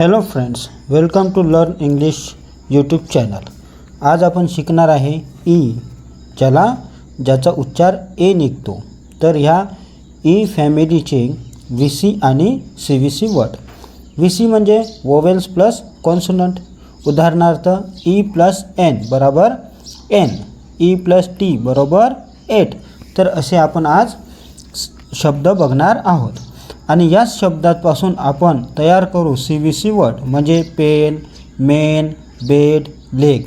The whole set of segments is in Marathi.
Hello friends welcome to learn English YouTube channel आज आपण शिकणार आहे ई ज्याला ज्याचा उच्चार ए निघतो. तर ह्या ई फॅमिलीचे व्ही सी आणि C V C word V C म्हणजे वोवेल्स प्लस कॉन्सोनंट उदाहरणार्थ ई प्लस एन बरोबर एन ई प्लस टी बरोबर एट तर असे आपण आज शब्द बघणार आहोत. आणि याच शब्दापासून आपण तयार करू सी व्ही सी वर्ड म्हणजे पेन मेन बेड लेग.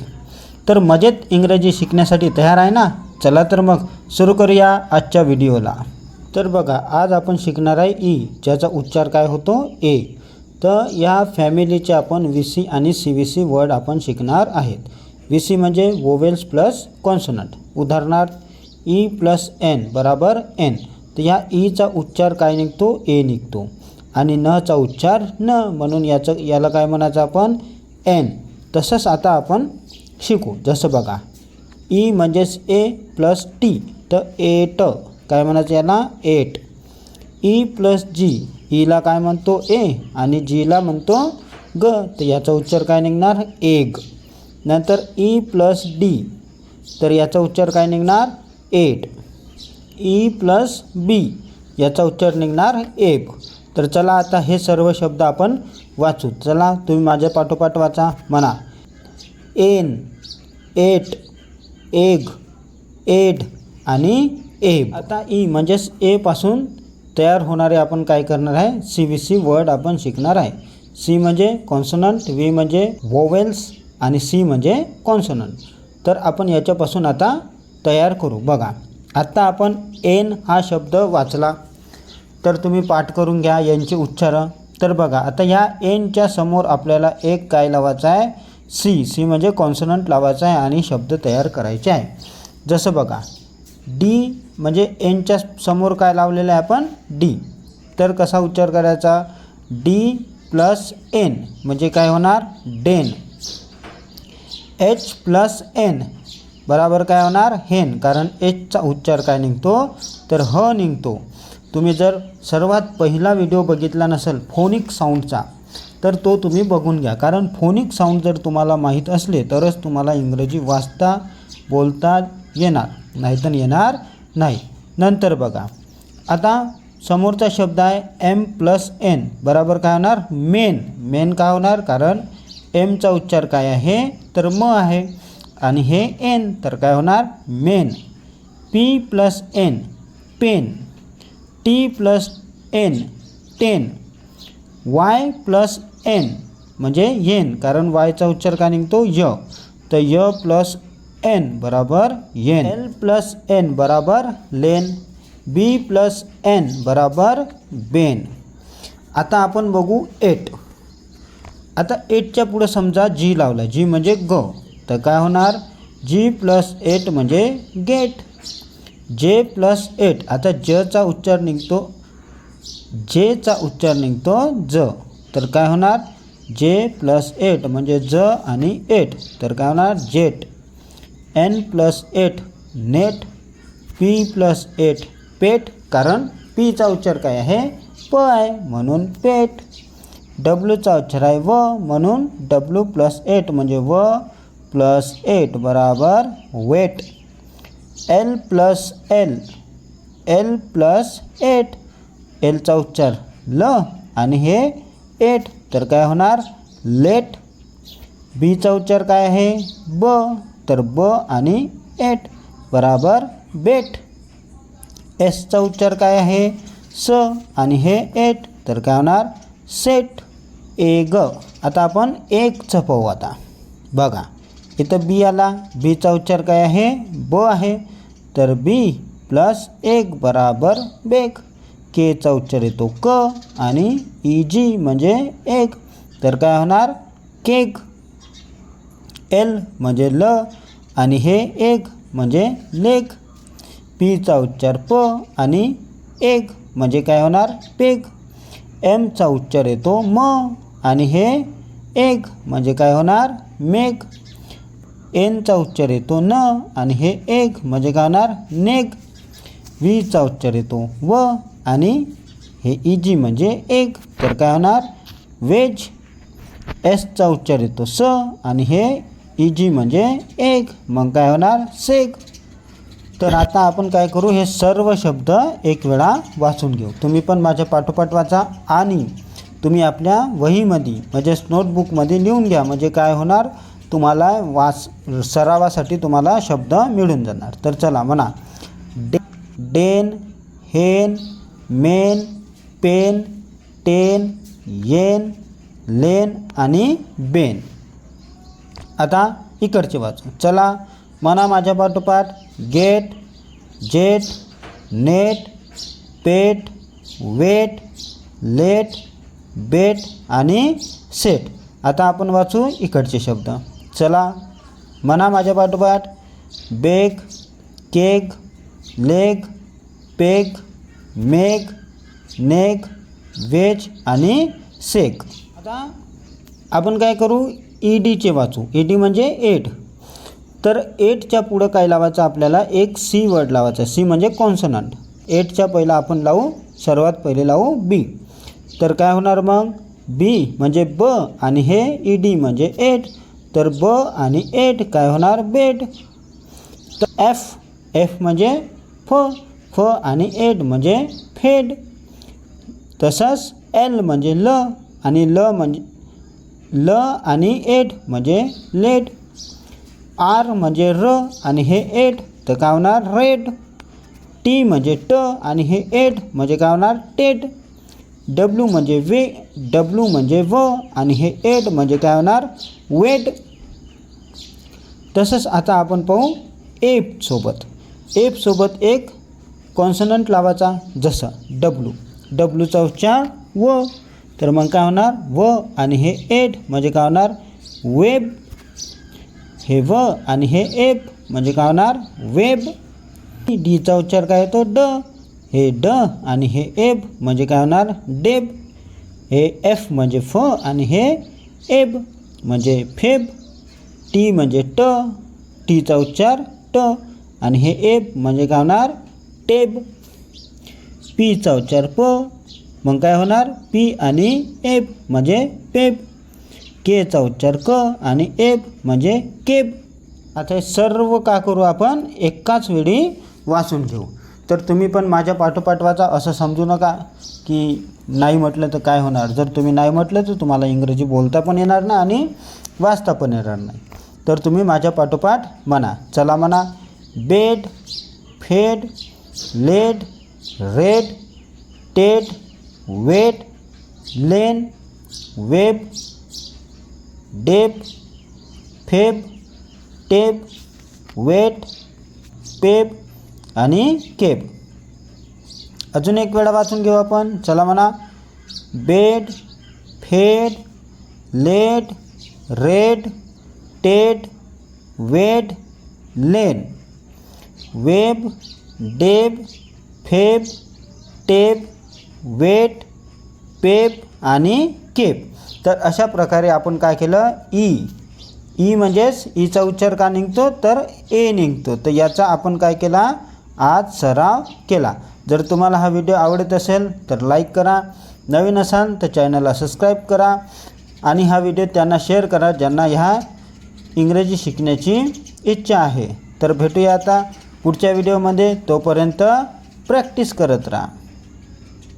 तर मजेत इंग्रजी शिकण्यासाठी तयार आहे ना? चला तर मग सुरू करूया आजच्या व्हिडिओला. तर बघा आज आपण शिकणार आहे ई ज्याचा उच्चार काय होतो? ए तर या फॅमिलीचे आपण व्ही सी आणि सी व्ही सी वर्ड आपण शिकणार आहेत. व्ही सी म्हणजे वोवेल्स प्लस कॉन्सनंट उदाहरणार्थ ई प्लस एन बराबर एन तर ह्या ईचा उच्चार काय निघतो? ए निघतो. आणि नचा उच्चार न म्हणून याचं याला काय म्हणायचं आपण? एन. तसंच आता आपण शिकू. जसं बघा ई म्हणजेच ए प्लस टी तर एट काय म्हणायचं याला? एट. ई प्लस जी ईला काय म्हणतो? ए. आणि जीला म्हणतो ग. तर याचा उच्चार काय निघणार? एग. नंतर ई प्लस डी तर याचा उच्चार काय निघणार? एट. ई प्लस बी याचा उच्चार निघणार एब तर चला आता हे सर्व शब्द आपण वाचू. चला तुम्ही माझ्या पाठोपाठ वाचा म्हणा. एन एट एग एड आणि एब. आता ई म्हणजेच एपासून तयार होणारे आपण काय करणार आहे? सी व्ही सी वर्ड आपण शिकणार आहे. सी म्हणजे कॉन्सोनंट व्ही म्हणजे वोवेल्स आणि सी म्हणजे कॉन्सोनंट तर आपण याच्यापासून आता तयार करू. बघा. आत्ता आपण एन हा शब्द वाचला. तर तुम्ही पाठ करून घ्या यांचे उच्चारण तर बघा आता ह्या एनच्या समोर आपल्याला एक काय लावायचा आहे? सी. सी म्हणजे कॉन्सनंट लावायचा आहे आणि शब्द तयार करायचे आहे. जसं बघा डी म्हणजे एनच्या समोर काय लावलेलं आहे आपण? डी. तर कसा उच्चार करायचा? D plus N. म्हणजे काय होणार? डेन. H plus N. बराबर काय होणार? हेन. कारण एचचा उच्चार काय निघतो? तर ह निघतो. तुम्ही जर सर्वात पहिला व्हिडिओ बघितला नसेल फोनिक साऊंडचा तर तो तुम्ही बघून घ्या. कारण फोनिक साऊंड जर तुम्हाला माहीत असले तरच तुम्हाला इंग्रजी वाचता बोलता येणार. नाहीतर येणार नाही. नंतर बघा. आता समोरचा शब्द आहे एम प्लस एन बराबर काय होणार? मेन मेन काय होणार? कारण एमचा उच्चार काय आहे? तर म आहे. आणि हे एन तर काय होणार? Men. P plus N pen. T plus N ten. Y plus N म्हणजे येन कारण वायचा उच्चार का निघतो? य. तर य प्लस एन बराबर येन. एल प्लस एन बराबर लेन. बी प्लस एन बराबर बेन. आता आपण बघू एट. आता एटच्या पुढं समजा जी लावला जी म्हणजे ग. तर काय होणार? जी प्लस एट म्हणजे गेट जे प्लस एट आता जचा उच्चार निघतो. जेचा उच्चार निघतो ज तर काय होणार? जे प्लस एट म्हणजे ज आणि एट तर काय होणार? Jet N plus et net P plus et pet कारण पीचा उच्चार काय आहे? प आहे म्हणून पेट डब्ल्यूचा उच्चार आहे व म्हणून डब्ल्यू प्लस एट म्हणजे व. प्लस एट बराबर wet. L plus L. L plus et. एलचा उच्चार ल आणि हे एट. तर काय होणार? लेट. बीचा उच्चार काय आहे? ब. तर ब आणि एट बराबर बेट. एसचा उच्चार काय आहे? स आणि हे एट. तर काय होणार? सेट. ए ग. आता आपण एकचं पाहू आता. बघा. इथं बी आला. बीचा उच्चार काय आहे? ब आहे. तर बी प्लस एक बराबर बेक केचा उच्चार येतो क आणि ई जी म्हणजे एक. तर काय होणार? केक एल म्हणजे ल आणि हे एक म्हणजे लेक पीचा उच्चार प आणि एक म्हणजे काय होणार? पेग. एमचा उच्चार येतो म आणि हे एक म्हणजे काय होणार? मेघ एनचा उच्चार येतो न आणि हे एक म्हणजे काय होणार नेग. व्हीचा उच्चार येतो व आणि हे इजी म्हणजे एक. तर काय होणार? वेज. एसचा उच्चार येतो स आणि हे इजी म्हणजे एक. मग काय होणार? सेग. तर आता आपण काय करू? हे सर्व शब्द एक वेळा वाचून घेऊ. तुम्ही पण माझ्या पाठोपाठ वाचा आणि तुम्ही आपल्या वहीमध्ये म्हणजेच नोटबुकमध्ये लिहून घ्या. म्हणजे काय होणार? तुम्हाला वास सरावासाठी तुम्हाला शब्द मिळून जाणार. तर चला म्हणा. Day den hen men pen ten yen len आणि बेन. आता इकडचे वाचू. चला म्हणा माझ्या पाठोपाठ. Get jet net pet wet let bet आणि सेट. आता आपण वाचू इकडचे शब्द. चला म्हणा माझ्या पाठोपाठ. Bake cake leg peg meg neg wedge आणि सेक. आता आपण काय करू? ई डीचे वाचू. ई डी म्हणजे एट. तर एटच्या पुढं काय लावायचं? आपल्याला एक सी वर्ड लावायचा. सी म्हणजे कॉन्सनंट एटच्या पहिला आपण लावू. सर्वात पहिले लावू बी. तर काय होणार मग? बी म्हणजे ब आणि हे ई डी म्हणजे एट. तर ब आणि एट काय होणार? बेट. तर एफ एफ म्हणजे फ फ आणि एट म्हणजे फेड. तसंच एल म्हणजे ल आणि ल म्हणजे ल आणि एट म्हणजे लेट. आर म्हणजे र आणि हे एट तर काय होणार? रेट. टी म्हणजे ट आणि हे एट म्हणजे काय होणार? टेट. डब्ल्यू म्हणजे वे डब्ल्यू म्हणजे व आणि हे एड म्हणजे काय होणार? वेट तसंच आता आपण पाहू एपसोबत एपसोबत एक कॉन्सनंट लावायचा जसं डब्ल्यू डब्ल्यूचा उच्चार व. तर मग काय होणार? व आणि हे एड म्हणजे काय होणार? वेब. हे व आणि हे एप म्हणजे काय होणार? वेब. डीचा उच्चार काय येतो? ड. हे ड आणि हे एब म्हणजे काय होणार? डेब. हे एफ म्हणजे फ आणि हे एब म्हणजे फेब. टी म्हणजे ट. टीचा उच्चार ट आणि हे एब म्हणजे काय होणार? टेब. पीचा उच्चार प. मग काय होणार? पी आणि एब म्हणजे पेब. केचा उच्चार क आणि एब म्हणजे केब. आता हे सर्व का करू आपण? एकाच वेळी वाचून घेऊ. तर तुम्ही पण माझ्या पाठोपाठ वाचा असं समजू नका की नाही म्हटलं तर काय होणार. जर तुम्ही नाही म्हटलं तर तुम्हाला इंग्रजी बोलता पण येणार ना आणि वाचता पण येणार नाही. तर तुम्ही माझ्या पाठोपाठ म्हणा. चला म्हणा. Bed fed led red ted wet len web deb feb teb wet peb आणि केप. अजून एक वेळा वाचून घेऊ आपण. चला म्हणा. Bed fed led red ted wed len. Web deb feb teb wet pep आणि केप. तर अशा प्रकारे आपण काय केलं? ई. ई म्हणजेच ईचा उच्चार का निघतो? तर ए निघतो. तर याचा आपण काय केला? आज सराव केला. जर तुम्हाला हा व्हिडिओ आवडत असेल तर लाईक करा. नवीन असाल तर चॅनलला सबस्क्राईब करा आणि हा व्हिडिओ त्यांना शेअर करा ज्यांना ह्या इंग्रजी शिकण्याची इच्छा आहे. तर भेटूया आता पुढच्या व्हिडिओमध्ये. तोपर्यंत प्रॅक्टिस करत राहा.